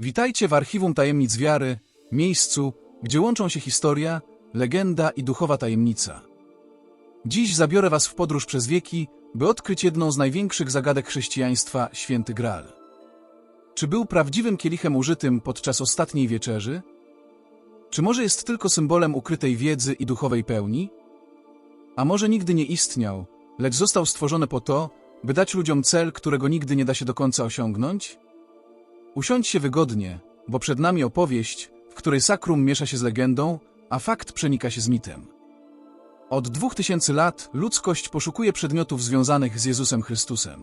Witajcie w Archiwum Tajemnic Wiary, miejscu, gdzie łączą się historia, legenda i duchowa tajemnica. Dziś zabiorę Was w podróż przez wieki, by odkryć jedną z największych zagadek chrześcijaństwa, Święty Graal. Czy był prawdziwym kielichem użytym podczas ostatniej wieczerzy? Czy może jest tylko symbolem ukrytej wiedzy i duchowej pełni? A może nigdy nie istniał, lecz został stworzony po to, by dać ludziom cel, którego nigdy nie da się do końca osiągnąć? Usiądźcie wygodnie, bo przed nami opowieść, w której sakrum miesza się z legendą, a fakt przenika się z mitem. Od dwóch tysięcy lat ludzkość poszukuje przedmiotów związanych z Jezusem Chrystusem.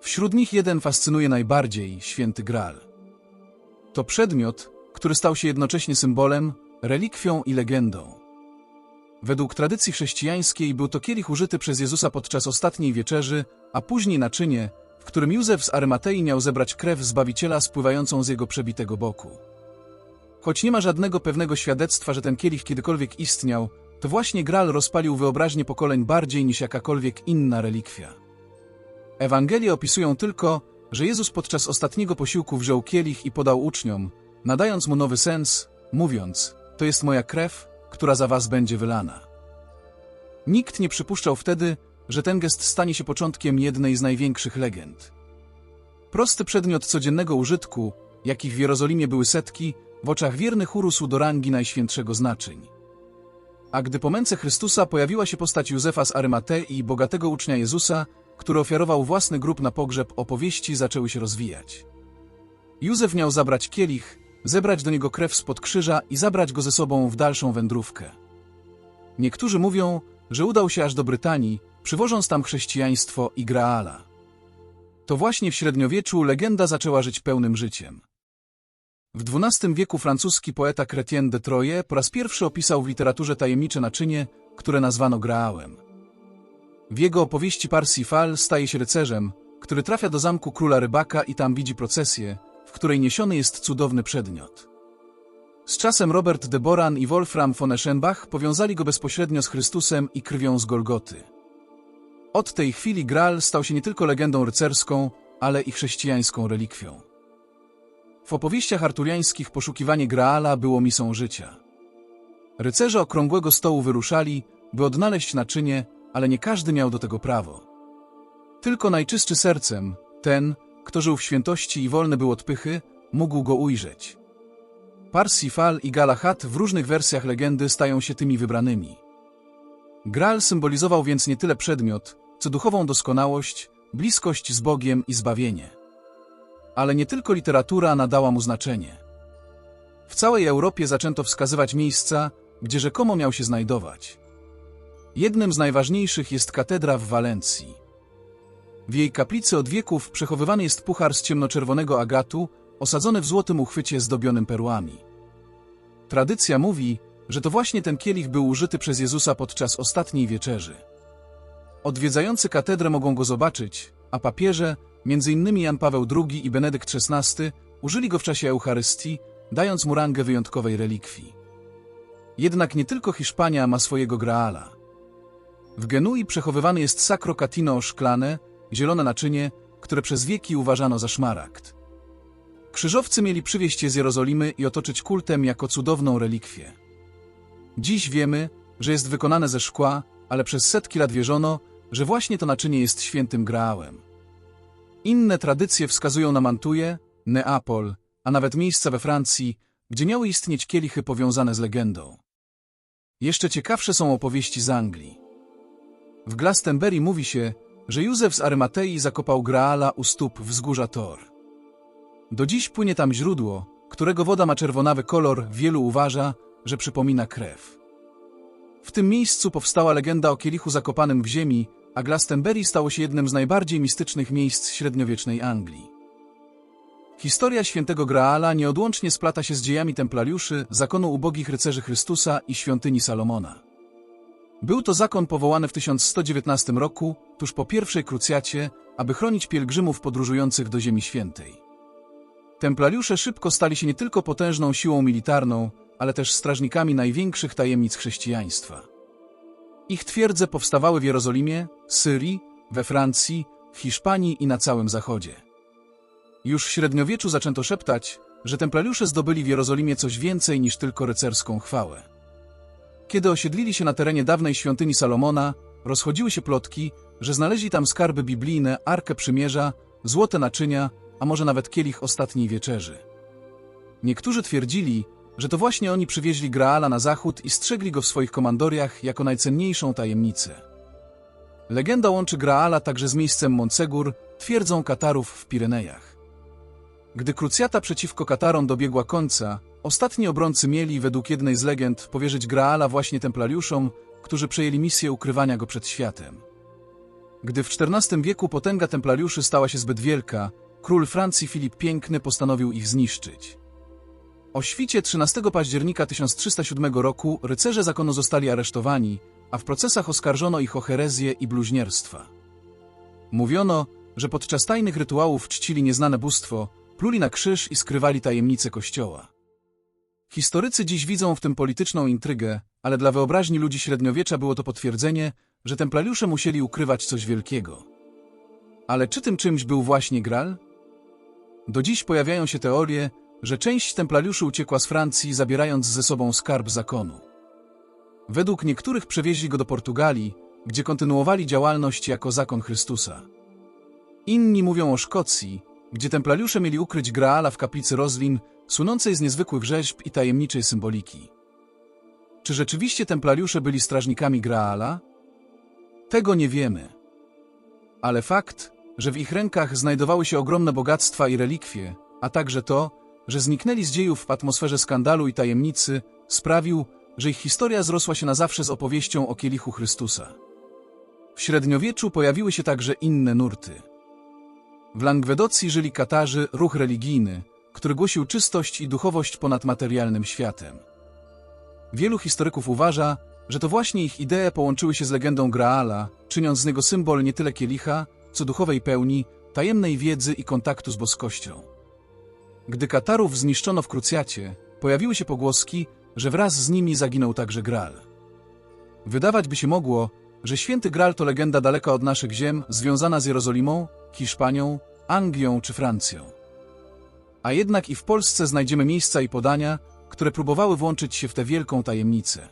Wśród nich jeden fascynuje najbardziej święty Graal. To przedmiot, który stał się jednocześnie symbolem, relikwią i legendą. Według tradycji chrześcijańskiej był to kielich użyty przez Jezusa podczas ostatniej wieczerzy, a później naczynie, którym Józef z Arymatei miał zebrać krew Zbawiciela spływającą z jego przebitego boku. Choć nie ma żadnego pewnego świadectwa, że ten kielich kiedykolwiek istniał, to właśnie Graal rozpalił wyobraźnię pokoleń bardziej niż jakakolwiek inna relikwia. Ewangelie opisują tylko, że Jezus podczas ostatniego posiłku wziął kielich i podał uczniom, nadając mu nowy sens, mówiąc, to jest moja krew, która za was będzie wylana. Nikt nie przypuszczał wtedy, że ten gest stanie się początkiem jednej z największych legend. Prosty przedmiot codziennego użytku, jakich w Jerozolimie były setki, w oczach wiernych urósł do rangi najświętszego znaczeń. A gdy po męce Chrystusa pojawiła się postać Józefa z Arymatei, bogatego ucznia Jezusa, który ofiarował własny grób na pogrzeb, opowieści zaczęły się rozwijać. Józef miał zabrać kielich, zebrać do niego krew spod krzyża i zabrać go ze sobą w dalszą wędrówkę. Niektórzy mówią, że udał się aż do Brytanii, przywożąc tam chrześcijaństwo i Graala. To właśnie w średniowieczu legenda zaczęła żyć pełnym życiem. W XII wieku francuski poeta Chrétien de Troyes po raz pierwszy opisał w literaturze tajemnicze naczynie, które nazwano Graałem. W jego opowieści Parsifal staje się rycerzem, który trafia do zamku króla rybaka i tam widzi procesję, w której niesiony jest cudowny przedmiot. Z czasem Robert de Boran i Wolfram von Eschenbach powiązali go bezpośrednio z Chrystusem i krwią z Golgoty. Od tej chwili Graal stał się nie tylko legendą rycerską, ale i chrześcijańską relikwią. W opowieściach arturiańskich poszukiwanie Graala było misą życia. Rycerze okrągłego stołu wyruszali, by odnaleźć naczynie, ale nie każdy miał do tego prawo. Tylko najczystszy sercem, ten, kto żył w świętości i wolny był od pychy, mógł go ujrzeć. Parsifal i Galahad w różnych wersjach legendy stają się tymi wybranymi. Graal symbolizował więc nie tyle przedmiot, co duchową doskonałość, bliskość z Bogiem i zbawienie. Ale nie tylko literatura nadała mu znaczenie. W całej Europie zaczęto wskazywać miejsca, gdzie rzekomo miał się znajdować. Jednym z najważniejszych jest katedra w Walencji. W jej kaplicy od wieków przechowywany jest puchar z ciemnoczerwonego agatu, osadzony w złotym uchwycie zdobionym perłami. Tradycja mówi, że to właśnie ten kielich był użyty przez Jezusa podczas ostatniej wieczerzy. Odwiedzający katedrę mogą go zobaczyć, a papieże, m.in. Jan Paweł II i Benedykt XVI, użyli go w czasie Eucharystii, dając mu rangę wyjątkowej relikwii. Jednak nie tylko Hiszpania ma swojego Graala. W Genui przechowywany jest Sacro Catino szklane, zielone naczynie, które przez wieki uważano za szmaragd. Krzyżowcy mieli przywieźć je z Jerozolimy i otoczyć kultem jako cudowną relikwię. Dziś wiemy, że jest wykonane ze szkła, ale przez setki lat wierzono, że właśnie to naczynie jest świętym Graałem. Inne tradycje wskazują na Mantuję, Neapol, a nawet miejsca we Francji, gdzie miały istnieć kielichy powiązane z legendą. Jeszcze ciekawsze są opowieści z Anglii. W Glastonbury mówi się, że Józef z Arymatei zakopał Graala u stóp wzgórza Tor. Do dziś płynie tam źródło, którego woda ma czerwonawy kolor, wielu uważa, że przypomina krew. W tym miejscu powstała legenda o kielichu zakopanym w ziemi, a Glastonbury stało się jednym z najbardziej mistycznych miejsc średniowiecznej Anglii. Historia świętego Graala nieodłącznie splata się z dziejami templariuszy, zakonu ubogich rycerzy Chrystusa i świątyni Salomona. Był to zakon powołany w 1119 roku, tuż po pierwszej krucjacie, aby chronić pielgrzymów podróżujących do Ziemi Świętej. Templariusze szybko stali się nie tylko potężną siłą militarną, ale też strażnikami największych tajemnic chrześcijaństwa. Ich twierdze powstawały w Jerozolimie, Syrii, we Francji, w Hiszpanii i na całym Zachodzie. Już w średniowieczu zaczęto szeptać, że templariusze zdobyli w Jerozolimie coś więcej niż tylko rycerską chwałę. Kiedy osiedlili się na terenie dawnej świątyni Salomona, rozchodziły się plotki, że znaleźli tam skarby biblijne, Arkę Przymierza, złote naczynia, a może nawet kielich ostatniej wieczerzy. Niektórzy twierdzili, że to właśnie oni przywieźli Graala na zachód i strzegli go w swoich komandoriach jako najcenniejszą tajemnicę. Legenda łączy Graala także z miejscem Montsegur, twierdzą Katarów w Pirenejach. Gdy krucjata przeciwko Katarom dobiegła końca, ostatni obrońcy mieli, według jednej z legend, powierzyć Graala właśnie templariuszom, którzy przejęli misję ukrywania go przed światem. Gdy w XIV wieku potęga templariuszy stała się zbyt wielka, król Francji Filip Piękny postanowił ich zniszczyć. O świcie 13 października 1307 roku rycerze zakonu zostali aresztowani, a w procesach oskarżono ich o herezję i bluźnierstwa. Mówiono, że podczas tajnych rytuałów czcili nieznane bóstwo, pluli na krzyż i skrywali tajemnice kościoła. Historycy dziś widzą w tym polityczną intrygę, ale dla wyobraźni ludzi średniowiecza było to potwierdzenie, że templariusze musieli ukrywać coś wielkiego. Ale czy tym czymś był właśnie Gral? Do dziś pojawiają się teorie, że część templariuszy uciekła z Francji, zabierając ze sobą skarb zakonu. Według niektórych przewieźli go do Portugalii, gdzie kontynuowali działalność jako zakon Chrystusa. Inni mówią o Szkocji, gdzie templariusze mieli ukryć Graala w kaplicy Roslin, słynącej z niezwykłych rzeźb i tajemniczej symboliki. Czy rzeczywiście templariusze byli strażnikami Graala? Tego nie wiemy. Ale fakt, że w ich rękach znajdowały się ogromne bogactwa i relikwie, a także to, że zniknęli z dziejów w atmosferze skandalu i tajemnicy, sprawił, że ich historia zrosła się na zawsze z opowieścią o kielichu Chrystusa. W średniowieczu pojawiły się także inne nurty. W Langwedocji żyli Katarzy, ruch religijny, który głosił czystość i duchowość ponad materialnym światem. Wielu historyków uważa, że to właśnie ich idee połączyły się z legendą Graala, czyniąc z niego symbol nie tyle kielicha, co duchowej pełni, tajemnej wiedzy i kontaktu z boskością. Gdy Katarów zniszczono w krucjacie, pojawiły się pogłoski, że wraz z nimi zaginął także Graal. Wydawać by się mogło, że święty Graal to legenda daleka od naszych ziem, związana z Jerozolimą, Hiszpanią, Anglią czy Francją. A jednak i w Polsce znajdziemy miejsca i podania, które próbowały włączyć się w tę wielką tajemnicę.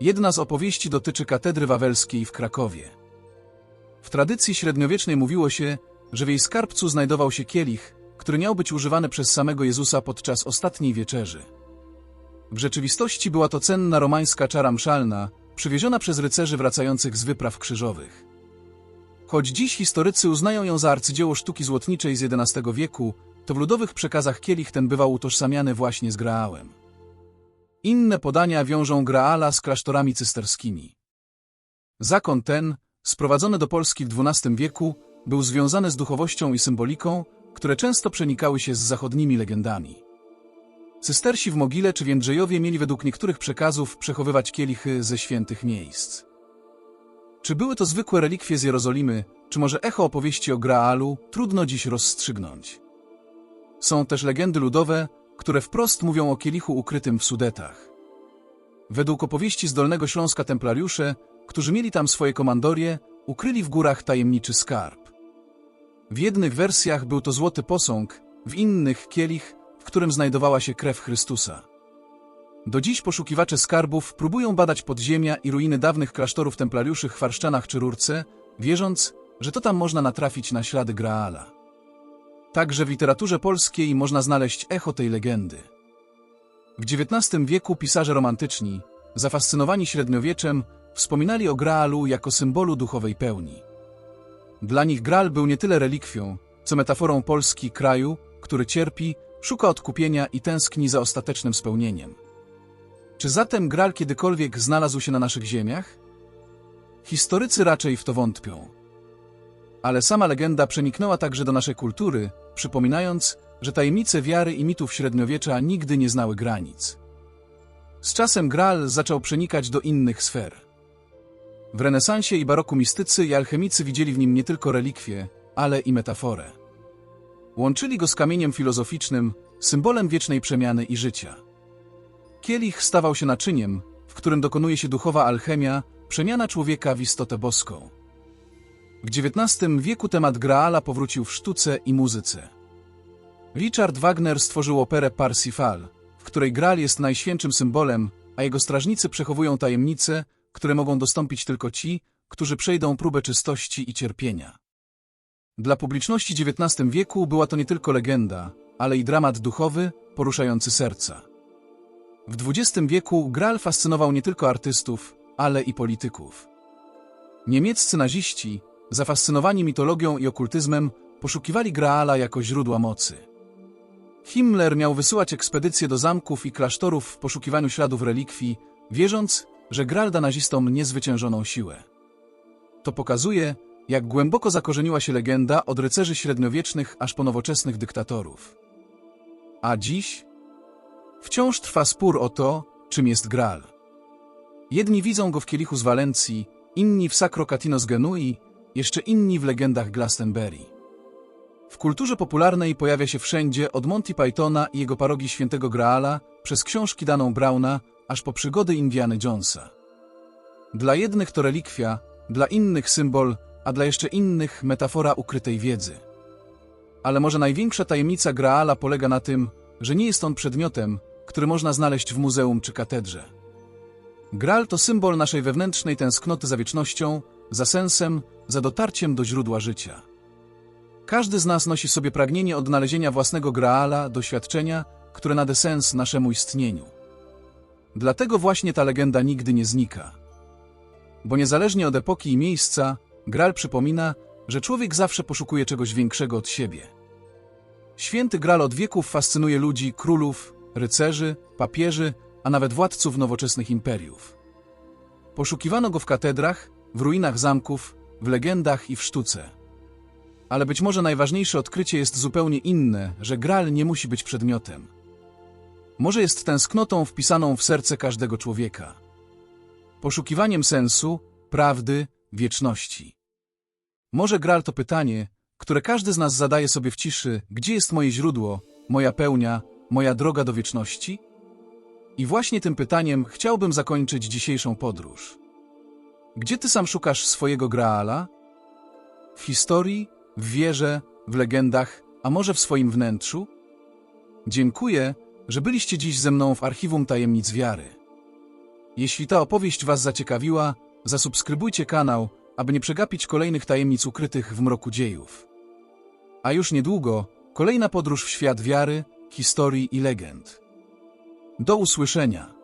Jedna z opowieści dotyczy katedry wawelskiej w Krakowie. W tradycji średniowiecznej mówiło się, że w jej skarbcu znajdował się kielich, który miał być używany przez samego Jezusa podczas ostatniej wieczerzy. W rzeczywistości była to cenna romańska czara mszalna, przywieziona przez rycerzy wracających z wypraw krzyżowych. Choć dziś historycy uznają ją za arcydzieło sztuki złotniczej z XI wieku, to w ludowych przekazach kielich ten bywał utożsamiany właśnie z Graałem. Inne podania wiążą Graala z klasztorami cysterskimi. Zakon ten, sprowadzony do Polski w XII wieku, był związany z duchowością i symboliką, które często przenikały się z zachodnimi legendami. Cystersi w Mogile czy w Jędrzejowie mieli według niektórych przekazów przechowywać kielichy ze świętych miejsc. Czy były to zwykłe relikwie z Jerozolimy, czy może echo opowieści o Graalu, trudno dziś rozstrzygnąć. Są też legendy ludowe, które wprost mówią o kielichu ukrytym w Sudetach. Według opowieści z Dolnego Śląska templariusze, którzy mieli tam swoje komandorie, ukryli w górach tajemniczy skarb. W jednych wersjach był to złoty posąg, w innych kielich, w którym znajdowała się krew Chrystusa. Do dziś poszukiwacze skarbów próbują badać podziemia i ruiny dawnych klasztorów templariuszy w Warszczanach czy Rurce, wierząc, że to tam można natrafić na ślady Graala. Także w literaturze polskiej można znaleźć echo tej legendy. W XIX wieku pisarze romantyczni, zafascynowani średniowieczem, wspominali o Graalu jako symbolu duchowej pełni. Dla nich Graal był nie tyle relikwią, co metaforą Polski kraju, który cierpi, szuka odkupienia i tęskni za ostatecznym spełnieniem. Czy zatem Graal kiedykolwiek znalazł się na naszych ziemiach? Historycy raczej w to wątpią. Ale sama legenda przeniknęła także do naszej kultury, przypominając, że tajemnice wiary i mitów średniowiecza nigdy nie znały granic. Z czasem Graal zaczął przenikać do innych sfer. W renesansie i baroku mistycy i alchemicy widzieli w nim nie tylko relikwie, ale i metaforę. Łączyli go z kamieniem filozoficznym, symbolem wiecznej przemiany i życia. Kielich stawał się naczyniem, w którym dokonuje się duchowa alchemia, przemiana człowieka w istotę boską. W XIX wieku temat Graala powrócił w sztuce i muzyce. Richard Wagner stworzył operę Parsifal, w której Graal jest najświętszym symbolem, a jego strażnicy przechowują tajemnice, które mogą dostąpić tylko ci, którzy przejdą próbę czystości i cierpienia. Dla publiczności XIX wieku była to nie tylko legenda, ale i dramat duchowy, poruszający serca. W XX wieku Graal fascynował nie tylko artystów, ale i polityków. Niemieccy naziści, zafascynowani mitologią i okultyzmem, poszukiwali Graala jako źródła mocy. Himmler miał wysyłać ekspedycje do zamków i klasztorów w poszukiwaniu śladów relikwii, wierząc, że Graal da nazistom niezwyciężoną siłę. To pokazuje, jak głęboko zakorzeniła się legenda od rycerzy średniowiecznych aż po nowoczesnych dyktatorów. A dziś? Wciąż trwa spór o to, czym jest Graal. Jedni widzą go w kielichu z Walencji, inni w Sacro Catino z Genui, jeszcze inni w legendach Glastonbury. W kulturze popularnej pojawia się wszędzie od Monty Pythona i jego parodii Świętego Graala, przez książki Daną Browna, aż po przygody Indiana Jonesa. Dla jednych to relikwia, dla innych symbol, a dla jeszcze innych metafora ukrytej wiedzy. Ale może największa tajemnica Graala polega na tym, że nie jest on przedmiotem, który można znaleźć w muzeum czy katedrze. Graal to symbol naszej wewnętrznej tęsknoty za wiecznością, za sensem, za dotarciem do źródła życia. Każdy z nas nosi sobie pragnienie odnalezienia własnego Graala, doświadczenia, które nade sens naszemu istnieniu. Dlatego właśnie ta legenda nigdy nie znika. Bo niezależnie od epoki i miejsca, Graal przypomina, że człowiek zawsze poszukuje czegoś większego od siebie. Święty Graal od wieków fascynuje ludzi, królów, rycerzy, papieży, a nawet władców nowoczesnych imperiów. Poszukiwano go w katedrach, w ruinach zamków, w legendach i w sztuce. Ale być może najważniejsze odkrycie jest zupełnie inne, że Graal nie musi być przedmiotem. Może jest tęsknotą wpisaną w serce każdego człowieka. Poszukiwaniem sensu, prawdy, wieczności. Może Graal to pytanie, które każdy z nas zadaje sobie w ciszy, gdzie jest moje źródło, moja pełnia, moja droga do wieczności? I właśnie tym pytaniem chciałbym zakończyć dzisiejszą podróż. Gdzie ty sam szukasz swojego Graala? W historii, w wierze, w legendach, a może w swoim wnętrzu? Dziękuję, że byliście dziś ze mną w Archiwum Tajemnic Wiary. Jeśli ta opowieść Was zaciekawiła, zasubskrybujcie kanał, aby nie przegapić kolejnych tajemnic ukrytych w mroku dziejów. A już niedługo kolejna podróż w świat wiary, historii i legend. Do usłyszenia.